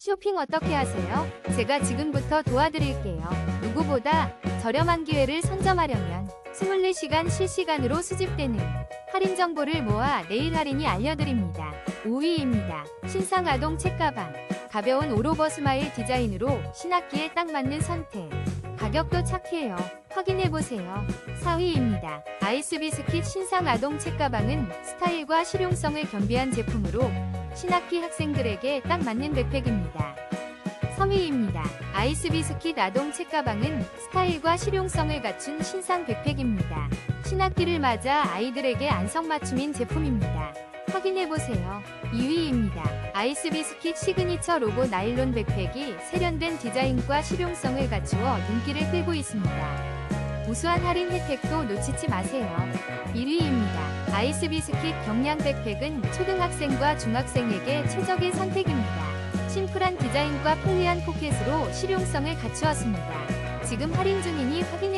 쇼핑 어떻게 하세요? 제가 지금부터 도와드릴게요. 누구보다 저렴한 기회를 선점하려면 24시간 실시간으로 수집되는 할인 정보를 모아 내일 할인이 알려드립니다. 5위입니다. 신상 아동 책가방. 가벼운 오로버 스마일 디자인으로 신학기에 딱 맞는 선택. 가격도 착해요. 확인해보세요. 4위입니다. 아이스 비스킷 신상 아동 책가방은 스타일과 실용성을 겸비한 제품으로 신학기 학생들에게 딱 맞는 백팩입니다. 3위입니다. 아이스 비스킷 아동 책가방은 스타일과 실용성을 갖춘 신상 백팩입니다. 신학기를 맞아 아이들에게 안성맞춤인 제품입니다. 확인해보세요. 2위입니다. 아이스 비스킷 시그니처 로고 나일론 백팩이 세련된 디자인과 실용성을 갖추어 눈길을 끌고 있습니다. 우수한 할인 혜택도 놓치지 마세요. 1위입니다. 아이스 비스킷 경량 백팩은 초등학생과 중학생에게 최적의 선택입니다. 심플한 디자인과 편리한 포켓으로 실용성을 갖추었습니다. 지금 할인 중이니 확인